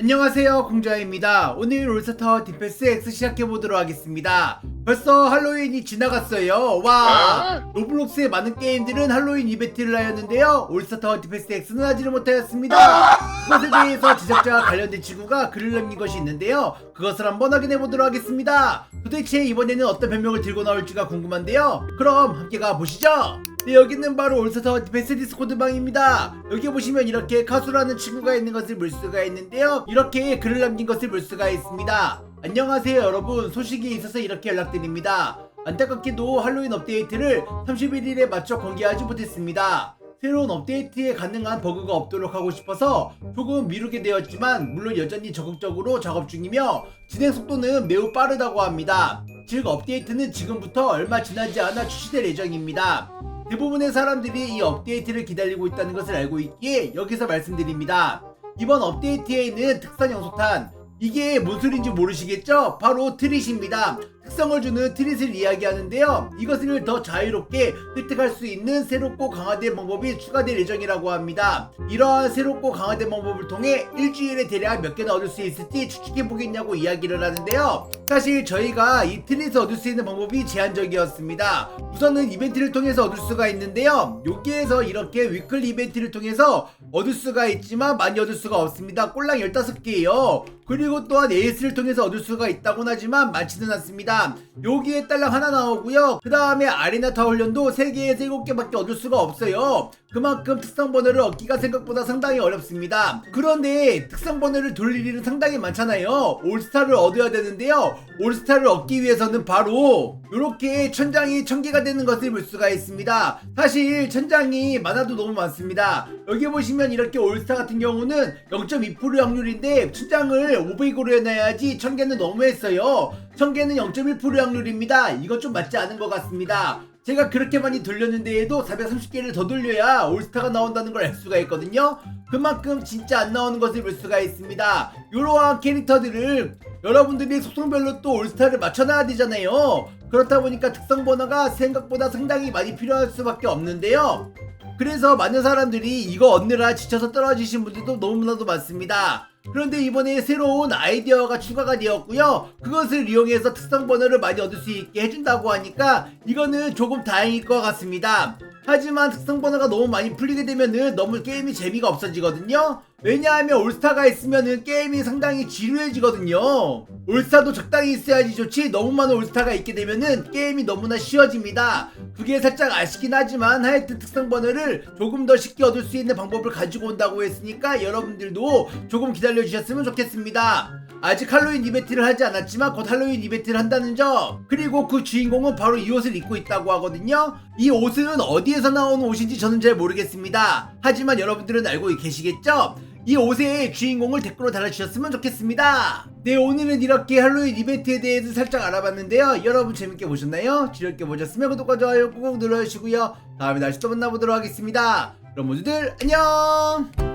안녕하세요 공자입니다. 오늘 롤스타워 디펜스 X 시작해보도록 하겠습니다. 벌써 할로윈이 지나갔어요. 와 로블록스의 많은 게임들은 할로윈 이벤트를 하였는데요. 올스타워 디펜스 X는 하지를 못하였습니다. 그것에 대해서 제작자와 관련된 친구가 글을 남긴 것이 있는데요. 그것을 한번 확인해보도록 하겠습니다. 도대체 이번에는 어떤 변명을 들고 나올지가 궁금한데요. 그럼 함께 가보시죠 네, 여기는 바로 올스타워 디펜스 디스 코드 방입니다. 여기 보시면 이렇게 카수라는 친구가 있는 것을 볼 수가 있는데요. 이렇게 글을 남긴 것을 볼 수가 있습니다. 안녕하세요 여러분 소식이 있어서 이렇게 연락드립니다. 안타깝게도 할로윈 업데이트를 31일에 맞춰 공개하지 못했습니다. 새로운 업데이트에 가능한 버그가 없도록 하고 싶어서 조금 미루게 되었지만 물론 여전히 적극적으로 작업 중이며 진행 속도는 매우 빠르다고 합니다. 즉 업데이트는 지금부터 얼마 지나지 않아 출시될 예정입니다. 대부분의 사람들이 이 업데이트를 기다리고 있다는 것을 알고 있기에 여기서 말씀드립니다. 이번 업데이트에는 특성 영소탄 이게 뭔 소리인지 모르시겠죠? 바로 트릿입니다. 특성을 주는 트릿을 이야기하는데요. 이것을 더 자유롭게 획득할 수 있는 새롭고 강화된 방법이 추가될 예정이라고 합니다. 이러한 새롭고 강화된 방법을 통해 일주일에 대략 몇 개나 얻을 수 있을지 추측해 보겠냐고 이야기를 하는데요. 사실 저희가 이 트릿을 얻을 수 있는 방법이 제한적이었습니다. 우선은 이벤트를 통해서 얻을 수가 있는데요. 여기에서 이렇게 위클 이벤트를 통해서 얻을 수가 있지만 많이 얻을 수가 없습니다. 꼴랑 15개예요. 그리고 또한 AS를 통해서 얻을 수가 있다곤 하지만 많지는 않습니다. 여기에 딸랑 하나 나오고요. 그 다음에 아레나 타 훈련도 3개에서 7개밖에 얻을 수가 없어요. 그만큼 특성 번호를 얻기가 생각보다 상당히 어렵습니다. 그런데 특성 번호를 돌릴 일은 상당히 많잖아요. 올스타를 얻어야 되는데요. 올스타를 얻기 위해서는 바로 이렇게 천장이 1000개가 되는 것을 볼 수가 있습니다. 사실 천장이 많아도 너무 많습니다. 여기 보시면 이렇게 올스타 같은 경우는 0.2% 확률인데 천장을 500으로 해놔야지 1000개는 너무했어요. 1000개는 0.1% 확률입니다. 이거 좀 맞지 않은 것 같습니다. 제가 그렇게 많이 돌렸는데에도 430개를 더 돌려야 올스타가 나온다는 걸 알 수가 있거든요. 그만큼 진짜 안 나오는 것을 볼 수가 있습니다. 이러한 캐릭터들을 여러분들이 속성별로 또 올스타를 맞춰놔야 되잖아요. 그렇다 보니까 특성 번호가 생각보다 상당히 많이 필요할 수밖에 없는데요. 그래서 많은 사람들이 이거 얻느라 지쳐서 떨어지신 분들도 너무나도 많습니다. 그런데 이번에 새로운 아이디어가 추가가 되었고요. 그것을 이용해서 특성 번호를 많이 얻을 수 있게 해준다고 하니까 이거는 조금 다행일 것 같습니다. 하지만 특성 번호가 너무 많이 풀리게 되면은 너무 게임이 재미가 없어지거든요. 왜냐하면 올스타가 있으면은 게임이 상당히 지루해지거든요. 올스타도 적당히 있어야지 좋지 너무 많은 올스타가 있게 되면은 게임이 너무나 쉬워집니다. 그게 살짝 아쉽긴 하지만 하여튼 특성 번호를 조금 더 쉽게 얻을 수 있는 방법을 가지고 온다고 했으니까 여러분들도 조금 기다려 주셨으면 좋겠습니다. 아직 할로윈 이벤트를 하지 않았지만 곧 할로윈 이벤트를 한다는 점 그리고 그 주인공은 바로 이 옷을 입고 있다고 하거든요 이 옷은 어디에서 나오는 옷인지 저는 잘 모르겠습니다 하지만 여러분들은 알고 계시겠죠? 이 옷의 주인공을 댓글로 달아주셨으면 좋겠습니다. 네 오늘은 이렇게 할로윈 이벤트에 대해서 살짝 알아봤는데요. 여러분 재밌게 보셨나요? 즐겁게 보셨으면 구독과 좋아요 꾹꾹 눌러주시고요. 다음에 다시 또 만나보도록 하겠습니다. 그럼 모두들 안녕